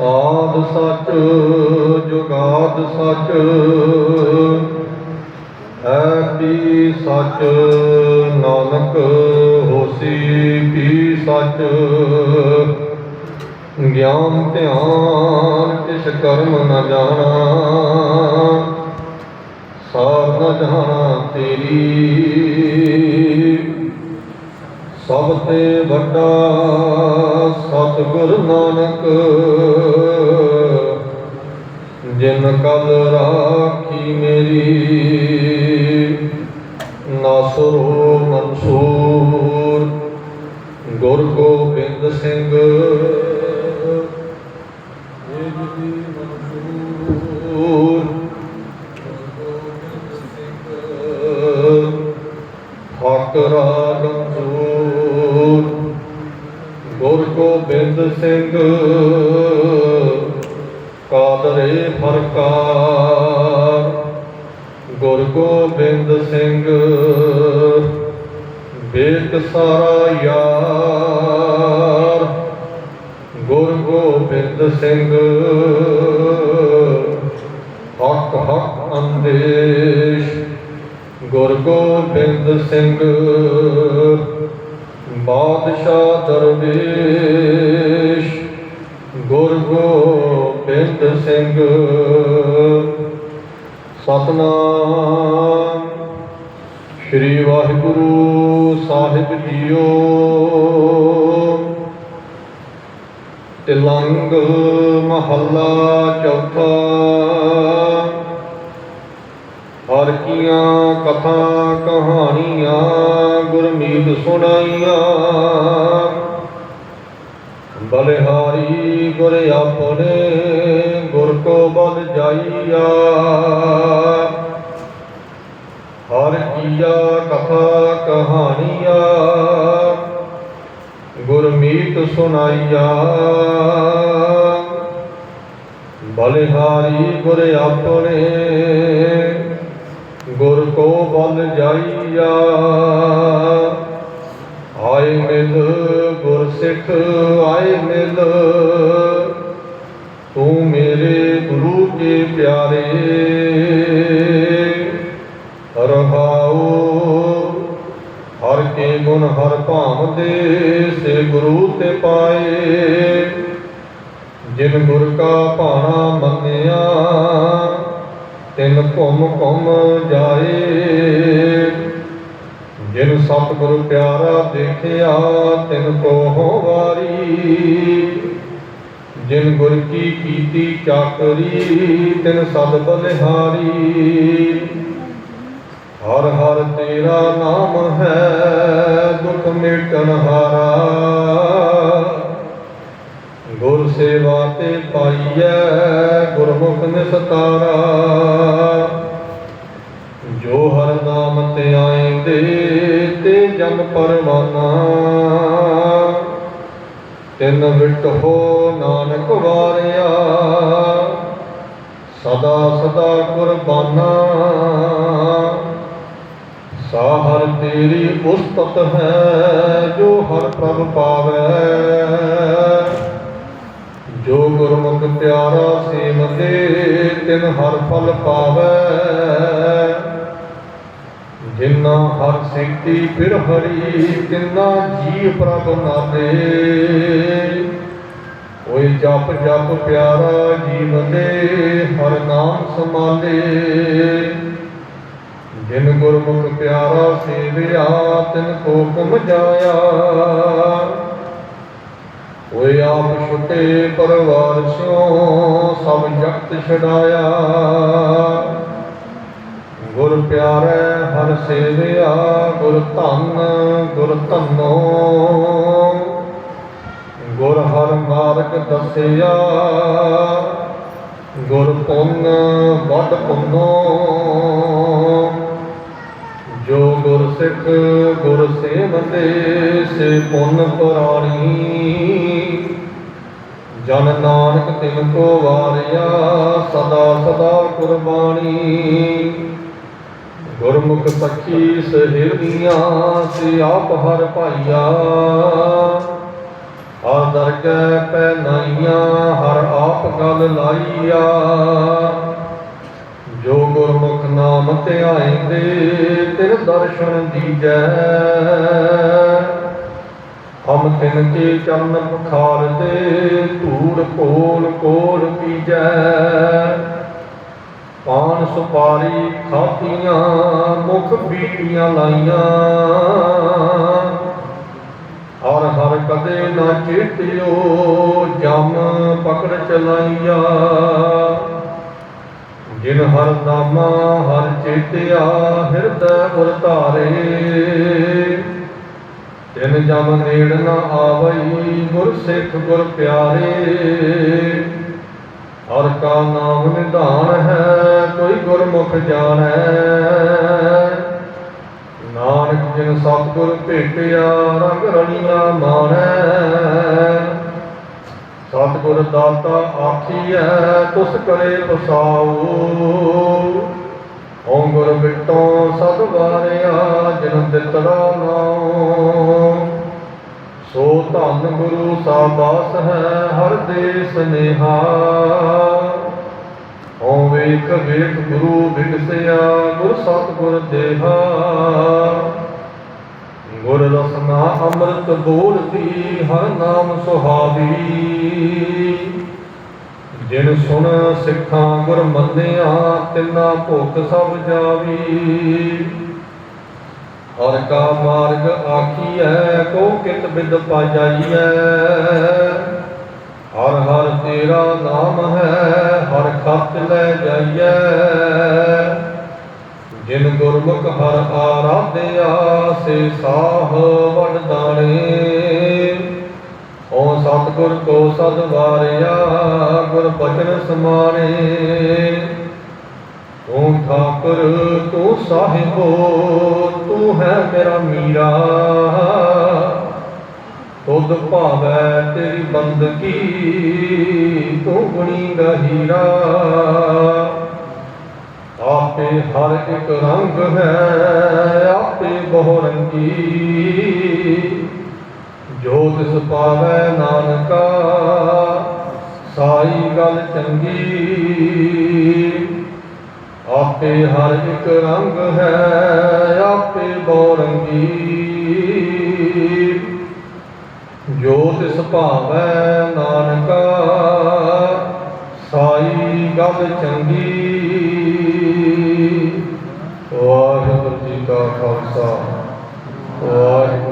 ਆਦ ਸੱਚ, ਜੁਗਾਦ ਸੱਚ ਹੈ ਸੱਚ, ਨਾਨਕ ਹੋਸੀ ਵੀ ਸੱਚ, ਗਿਆਨ ਧਿਆਨ, ਕਿਛ ਕਰਮ ਨ ਜਾਣਾ ਸਾਰ ਨ ਜਾਣਾ ਤੇਰੀ। ਸਭ ਤੇ ਵੱਡਾ ਸਤਿਗੁਰ ਨਾਨਕ ਜਿਨ ਕਲ ਰਾਖੀ ਮੇਰੀ ਨਾਸਰੋ ਮਨਸੂਰ, ਗੁਰ ਗੋਬਿੰਦ ਸਿੰਘ। ਜੀ ਮਨਸੂਰ ਠਾਕਰਾ ਗੰਜੂਰ ਗੁਰ ਗੋਬਿੰਦ ਸਿੰਘ। ਕਾਦਰੇ ਗੁਰ ਗੋਬਿੰਦ ਸਿੰਘ ਬੇਕ ਸਾਰਾ ਯਾਰ। ਗੁਰ ਗੋਬਿੰਦ ਸਿੰਘ, ਹੱਕ ਹੱਕ ਅੰਦੇਸ਼। ਗੁਰ ਗੋਬਿੰਦ ਸਿੰਘ, ਬਾਦਸ਼ਾਹ ਦਰਵੇਸ਼। ਗੁਰ ਗੋਬਿੰਦ ਸਿੰਘ। ਸਤਨਾਮ। ਸ੍ਰੀ ਵਾਹਿਗੁਰੂ ਸਾਹਿਬ ਜੀਓ। ਤਿਲੰਗ ਮਹੱਲਾ ਚੌਥਾ। ਹਰ ਕੀਆਂ ਕਥਾ ਕਹਾਣੀਆਂ ਗੁਰਮੀਤ ਸੁਣਾਈਆਂ। ਬਲਿਹਾਰੀ ਗੁਰ ਆਪਣੇ ਗੁਰ ਕੋ ਬਲ ਜਾਈਆ। ਹਰ ਕੀਆ ਕਥਾ ਕਹਾਣੀਆਂ ਗੁਰਮੀਤ ਸੁਣਾਈਆ। ਬਲਿਹਾਰੀ ਗੁਰ ਆਪਣੇ ਗੁਰ ਕੋ ਬਲ ਜਾਈਆ। ਸਿੱਖ ਆਏ ਮਿਲ। ਤੂੰ ਮੇਰੇ ਗੁਰੂ ਕੇ ਪਿਆਰੇ। ਰਹਾਉ ਹਰ ਕੇ ਗੁਣ ਹਰ ਭਾਮ ਦੇ ਸੇ ਗੁਰੂ ਤੇ ਪਾਏ। ਜਿਨ ਗੁਰ ਕਾ ਭਾਣਾ ਮੰਨਿਆ, ਤਿਨ ਘੁਮ ਘੁਮ ਜਾਏ। ਜਿਨ ਸਤਿਗੁਰ ਪਿਆਰਾ ਦੇਖਿਆ, ਤਿਨ ਕੋ ਹੋ ਵਾਰੀ। ਜਿਨ ਗੁਰ ਕੀ ਕੀਤੀ, ਚਾਕਰੀ, ਤਿਨ ਸਦ ਬਲਿਹਾਰੀ। ਹਰ ਹਰ ਤੇਰਾ ਨਾਮ ਹੈ, ਦੁਖ ਮਿਟਨ ਹਾਰਾ। ਗੁਰ ਸੇਵਾ ਤੇ ਪਾਈਐ, ਗੁਰਮੁਖ ਨਿਸਤਾਰਾ। ਜੋ ਹਰ ਨਾਮ ਤੇ ਆਏਂਦੇ ਤੇ ਜਮ ਪਰਵਾਨਾ ਤਿਨ ਵਿਟ ਹੋ ਨਾਨਕ ਵਾਰਿਆ। ਸਦਾ ਸਦਾ ਕੁਰਬਾਨਾ। ਸਾਹਰ ਤੇਰੀ ਉਸਤਤ ਹੈ, ਜੋ ਹਰ ਪ੍ਰਭ ਪਾਵੈ। ਜੋ ਗੁਰਮੁਖ ਪਿਆਰਾ ਸੇਵਦੇ ਤਿਨ ਹਰ ਫਲ ਪਾਵੈ। ਜਿਨਾ ਹਰ ਸਿੱਖੀ ਫਿਰ ਹਰੀ, ਤਿਨਾ ਜੀ ਪ੍ਰਭ ਨਾਲੇ ਓਏ ਜਪ ਜਪ ਪਿਆਰਾ ਜੀਵ ਦੇ, ਹਰ ਨਾਮ ਸਮਾਲੇ ਜਿਨ ਗੁਰਮੁਖ ਪਿਆਰਾ ਸੇਵਿਆ, ਤਿਨ ਕੋ ਕੁਮ ਜਾਇਆ। ਓਏ ਆਪ ਛੁਟੇ ਪਰਵਾਰ ਸਿਓ ਸਭ ਜਗਤ ਛਡਾਇਆ। ਗੁਰ ਪਿਆਰੇ ਹਰ ਸੇਵਿਆ, ਗੁਰ ਧੰਨ, ਗੁਰ ਧੰਨੋ। ਗੁਰ ਹਰ ਮਾਰਗ ਦੱਸਿਆ, ਗੁਰ ਪੁੰਨ ਵੱਡ ਪੁੰਨੋ। ਜੋ ਗੁਰ ਸਿੱਖ ਗੁਰ ਸੇਵੰਦੇ ਸੇ ਪੁੰਨ ਪੁਰਾਣੀ। ਜਨ ਨਾਨਕ ਤਿਨ ਕੋ ਵਾਰਿਆ, ਸਦਾ ਸਦਾ ਕੁਰਬਾਨੀ। ਗੁਰਮੁਖ ਸਖੀ ਸਹਿਰਦੀਆਂ ਸੇ ਆਪ ਹਰ ਭਾਈਆ। ਹਰ ਦਰਗਹਿ ਪੈ ਨਾਈਆਂ, ਹਰ ਆਪ ਗਲ ਲਾਈਆ। ਜੋ ਗੁਰਮੁਖ ਨਾਮ ਧਿਆਇਂਦੇ ਤਿਨ ਦਰਸ਼ਨ ਦੀਜੈ। ਹਮ ਤਿਨ ਕੇ ਚਰਨ ਪਖਾਰਦੇ ਧੂੜ ਕੋਲ ਕੋਲ ਪੀਜੈ। ਪਾਨ ਸੁਪਾਰੀ ਖਾਤੀਆਂ, ਮੁਖ ਬੀਟੀਆਂ ਲਾਈਆਂ। ਹਰ ਹਰ ਕਦੇ ਨਾ ਚੇਤਿਓ, ਜਮ ਪਕੜ ਚਲਾਈਆ। ਜਿਨ ਹਰ ਨਾਮਾ ਹਰ ਚੇਤਿਆ, ਹਿਰਦੈ ਗੁਰ ਧਾਰੇ। ਤਿਨ ਜਮ ਨੇੜ ਨਾ ਆਵਈ, ਗੁਰ ਸਿੱਖ ਗੁਰ ਪਿਆਰੇ। ਹਰ ਕਾ ਨਾਮ ਨਿਧਾਨ ਹੈ, ਕੋਈ ਗੁਰਮੁਖ ਜਾਣੈ। ਨਾਨਕ ਜਿਨ ਸਤਿਗੁਰ ਭੇਟਿਆ, ਰੰਗ ਰਣੀਆ ਮਾਣੈ। ਸਤਿਗੁਰ ਦਾਤਾ ਆਖੀਐ, ਤੁਸ ਕਰੇ ਪਸਾਉ ਓ ਗੁਰ ਬਿਟੋ ਸਦ ਵਾਰਿਆ, ਜਿਨ ਦਿੱਤੜਾ ਨਾਉ। ਸੋ ਧੰਨ ਗੁਰੂ ਸਾਬਾਸ ਹੈ ਹਰ ਦੇ ਸਨੇਹਾ। ਓ ਵੇਖ ਗੁਰੂ ਬਿਗਸਿਆ ਗੁਰ ਸਤਿਗੁਰ ਦੇਹਾ। ਗੁਰ ਰਸਨਾ ਅੰਮ੍ਰਿਤ ਬੋਲਦੀ ਹਰ ਨਾਮ ਸੁਹਾਵੀ। ਜਿਨ ਸੁਣ ਸਿੱਖਾਂ ਗੁਰ ਮੰਨਿਆ ਤਿੰਨਾ ਭੁੱਖ ਸਭ ਜਾਵੀ। ਹਰ ਕਾ ਮਾਰਗ ਆਖੀਐ ਕੋ ਕਿਤ ਬਿਦ ਪਾਈਐ ਹਰ ਹਰ ਤੇਰਾ ਨਾਮ ਹੈ, ਹਰ ਖਤ ਲੈ ਜਾਈਐ। ਜਿਨ ਗੁਰਮੁਖ ਹਰ ਆਰਾਧਿਆ, ਸੇ ਸਾਹ ਵਡ ਦਾਣੇ। ਓ ਸਤਿਗੁਰ ਕੋ ਸਦ ਵਾਰਿਆ, ਗੁਰ ਬਚਨ ਸਮਾਰੇ ਤੂੰ ਠਾਕੁਰ, ਤੂੰ ਸਾਹਿਬੋ, ਤੂੰ ਹੈ ਮੇਰਾ ਮੀਰਾ। ਤੁਧ ਭਾਵੈ ਤੇਰੀ ਬੰਦਗੀ, ਤੂੰ ਗੁਣੀ ਗਹੀਰਾ ਆਪੇ ਹਰ ਇੱਕ ਰੰਗ ਹੈ, ਆਪੇ ਬਹੁ ਰੰਗੀ। ਜੋ ਤਿਸ ਪਾਵੈ ਨਾਨਕਾ, ਸਾਈ ਗੱਲ ਚੰਗੀ। ਆਪੇ ਹਰ ਇੱਕ ਰੰਗ ਹੈ, ਆਪੇ ਬੋਰੰਗੀ। ਜੋ ਤਿਸ ਭਾਵੈ ਨਾਨਕਾ, ਸਾਈ ਗਬ ਚੰਗੀ। ਵਾਹਿਗੁਰੂ ਜੀ ਕਾ ਖਾਲਸਾ, ਵਾਹਿਗੁਰੂ